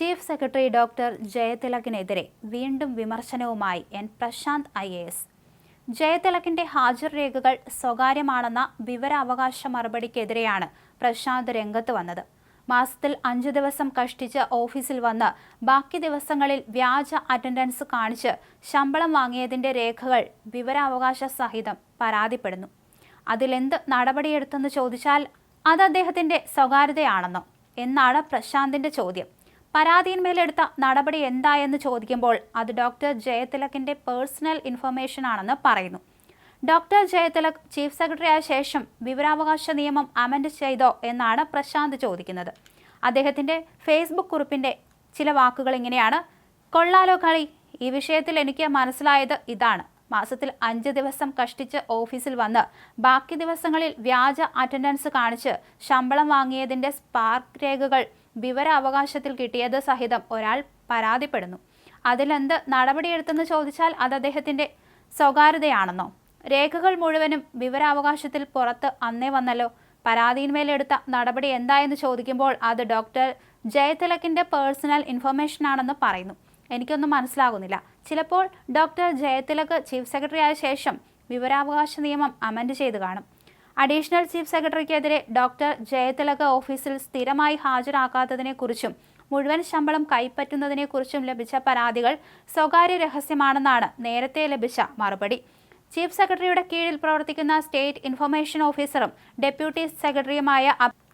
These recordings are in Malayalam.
ചീഫ് സെക്രട്ടറി ഡോക്ടർ ജയതിലകിനെതിരെ വീണ്ടും വിമർശനവുമായി N Prashanth I A S. ജയതിലകിന്റെ ഹാജർ രേഖകൾ സ്വകാര്യമാണെന്ന വിവരാവകാശ മറുപടിക്കെതിരെയാണ് പ്രശാന്ത് രംഗത്ത് വന്നത്. മാസത്തിൽ അഞ്ചു ദിവസം കഷ്ടിച്ച് ഓഫീസിൽ വന്ന് ബാക്കി ദിവസങ്ങളിൽ വ്യാജ അറ്റൻഡൻസ് കാണിച്ച് ശമ്പളം വാങ്ങിയതിന്റെ രേഖകൾ വിവരാവകാശ സഹിതം പരാതിപ്പെടുന്നു. അതിലെന്ത് നടപടിയെടുത്തെന്ന് ചോദിച്ചാൽ അത് അദ്ദേഹത്തിന്റെ സ്വകാര്യതയാണെന്നോ? എന്നാണ് പ്രശാന്തിന്റെ ചോദ്യം. പരാതിയിന്മേലെടുത്ത നടപടി എന്തായെന്ന് ചോദിക്കുമ്പോൾ അത് ഡോക്ടർ ജയതിലകിന്റെ പേഴ്സണൽ ഇൻഫർമേഷൻ ആണെന്ന് പറയുന്നു. ഡോക്ടർ ജയതിലക് ചീഫ് സെക്രട്ടറി ആയ ശേഷം വിവരാവകാശ നിയമം അമെൻഡ് ചെയ്തോ എന്നാണ് പ്രശാന്ത് ചോദിക്കുന്നത്. അദ്ദേഹത്തിന്റെ ഫേസ്ബുക്ക് കുറിപ്പിന്റെ ചില വാക്കുകൾ ഇങ്ങനെയാണ്. കൊള്ളാലോ കളി ഈ വിഷയത്തിൽ എനിക്ക് മനസ്സിലായത് ഇതാണ്. മാസത്തിൽ അഞ്ച് ദിവസം കഷ്ടിച്ച് ഓഫീസിൽ വന്ന് ബാക്കി ദിവസങ്ങളിൽ വ്യാജ അറ്റൻഡൻസ് കാണിച്ച് ശമ്പളം വാങ്ങിയതിന്റെ സ്പാർക്ക് രേഖകൾ വിവരാവകാശത്തിൽ കിട്ടിയത് സഹിതം ഒരാൾ പരാതിപ്പെടുന്നു. അതിലെന്ത് നടപടിയെടുത്തെന്ന് ചോദിച്ചാൽ അത് അദ്ദേഹത്തിന്റെ സ്വകാര്യതയാണെന്നോ? രേഖകൾ മുഴുവനും വിവരാവകാശത്തിൽ പുറത്ത് അന്നേ വന്നല്ലോ. പരാതിയിന്മേലെടുത്ത നടപടി എന്തായെന്ന് ചോദിക്കുമ്പോൾ അത് ഡോക്ടർ ജയതിലക്കിന്റെ പേഴ്സണൽ ഇൻഫർമേഷൻ ആണെന്ന് പറയുന്നു. എനിക്കൊന്നും മനസ്സിലാകുന്നില്ല. ചിലപ്പോൾ ഡോക്ടർ ജയതിലക് ചീഫ് സെക്രട്ടറി ആയ ശേഷം വിവരാവകാശ നിയമം അമെൻഡ് ചെയ്ത് കാണും. അഡീഷണൽ ചീഫ് സെക്രട്ടറിക്കെതിരെ ഡോക്ടർ ജയതിലക ഓഫീസിൽ സ്ഥിരമായി ഹാജരാക്കാത്തതിനെക്കുറിച്ചും മുഴുവൻ ശമ്പളം കൈപ്പറ്റുന്നതിനെക്കുറിച്ചും ലഭിച്ച പരാതികൾ സ്വകാര്യ രഹസ്യമാണെന്നാണ് നേരത്തെ ലഭിച്ച മറുപടി. ചീഫ് സെക്രട്ടറിയുടെ കീഴിൽ പ്രവർത്തിക്കുന്ന സ്റ്റേറ്റ് ഇൻഫർമേഷൻ ഓഫീസറും ഡെപ്യൂട്ടി സെക്രട്ടറിയുമായ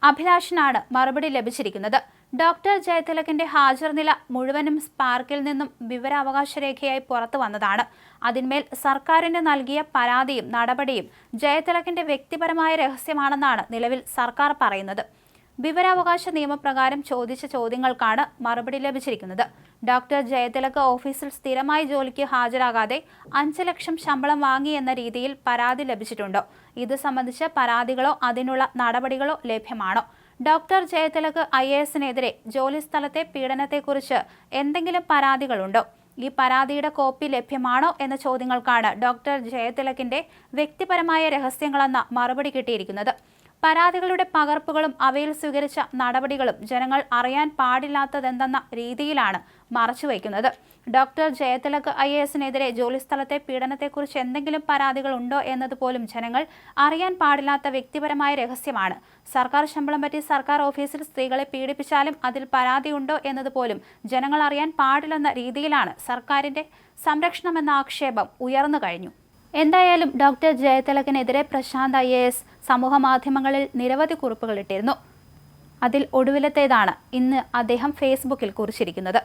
അഭിലാഷിനാണ് മറുപടി ലഭിച്ചിരിക്കുന്നത്. ഡോക്ടർ ജയതിലകിന്റെ ഹാജർ നില മുഴുവനും സ്പാർക്കിൽ നിന്നും വിവരാവകാശ രേഖയായി പുറത്തു വന്നതാണ്. അതിന്മേൽ സർക്കാരിന് നൽകിയ പരാതിയും നടപടിയും ജയതിലകിന്റെ വ്യക്തിപരമായ രഹസ്യമാണെന്നാണ് നിലവിൽ സർക്കാർ പറയുന്നത്. വിവരാവകാശ നിയമപ്രകാരം ചോദിച്ച ചോദ്യങ്ങൾക്കാണ് മറുപടി ലഭിച്ചിരിക്കുന്നത്. ഡോക്ടർ ജയതിലക് ഓഫീസിൽ സ്ഥിരമായി ജോലിക്ക് ഹാജരാകാതെ അഞ്ച് ലക്ഷം ശമ്പളം വാങ്ങി എന്ന രീതിയിൽ പരാതി ലഭിച്ചിട്ടുണ്ടോ. ഇത് സംബന്ധിച്ച പരാതികളോ അതിനുള്ള നടപടികളോ ലഭ്യമാണോ? ഡോക്ടർ ജയതിലക് ഐ എ എസിനെതിരെ ജോലിസ്ഥലത്തെ പീഡനത്തെക്കുറിച്ച് എന്തെങ്കിലും പരാതികളുണ്ടോ? ഈ പരാതിയുടെ കോപ്പി ലഭ്യമാണോ എന്ന ചോദ്യങ്ങൾക്കാണ് ഡോക്ടർ ജയതിലക്കിന്റെ വ്യക്തിപരമായ രഹസ്യങ്ങളെന്ന മറുപടി കിട്ടിയിരിക്കുന്നത്. പരാതികളുടെ പകർപ്പുകളും അവയിൽ സ്വീകരിച്ച നടപടികളും ജനങ്ങൾ അറിയാൻ പാടില്ലാത്തതെന്തെന്ന രീതിയിലാണ് മറച്ചുവെക്കുന്നത് ഡോക്ടർ ജയതിലക് ഐ എ എസിനെതിരെ ജോലിസ്ഥലത്തെ പീഡനത്തെക്കുറിച്ച് എന്തെങ്കിലും പരാതികൾ ഉണ്ടോ എന്നതുപോലും ജനങ്ങൾ അറിയാൻ പാടില്ലാത്ത വ്യക്തിപരമായ രഹസ്യമാണ്. സർക്കാർ ശമ്പളം പറ്റി സർക്കാർ ഓഫീസിൽ സ്ത്രീകളെ പീഡിപ്പിച്ചാലും അതിൽ പരാതിയുണ്ടോ എന്നതുപോലും ജനങ്ങൾ അറിയാൻ പാടില്ലെന്ന രീതിയിലാണ് സർക്കാരിന്റെ സംരക്ഷണമെന്ന ആക്ഷേപം ഉയർന്നു കഴിഞ്ഞു. എന്തായാലും ഡോക്ടർ ജയതിലകനെതിരെ പ്രശാന്ത് ഐ എ എസ് സമൂഹ മാധ്യമങ്ങളിൽ നിരവധി കുറിപ്പുകൾ ഇട്ടിരുന്നു. അതിൽ ഒടുവിലത്തേതാണ് ഇന്ന് അദ്ദേഹം ഫേസ്ബുക്കിൽ കുറിച്ചിരിക്കുന്നത്.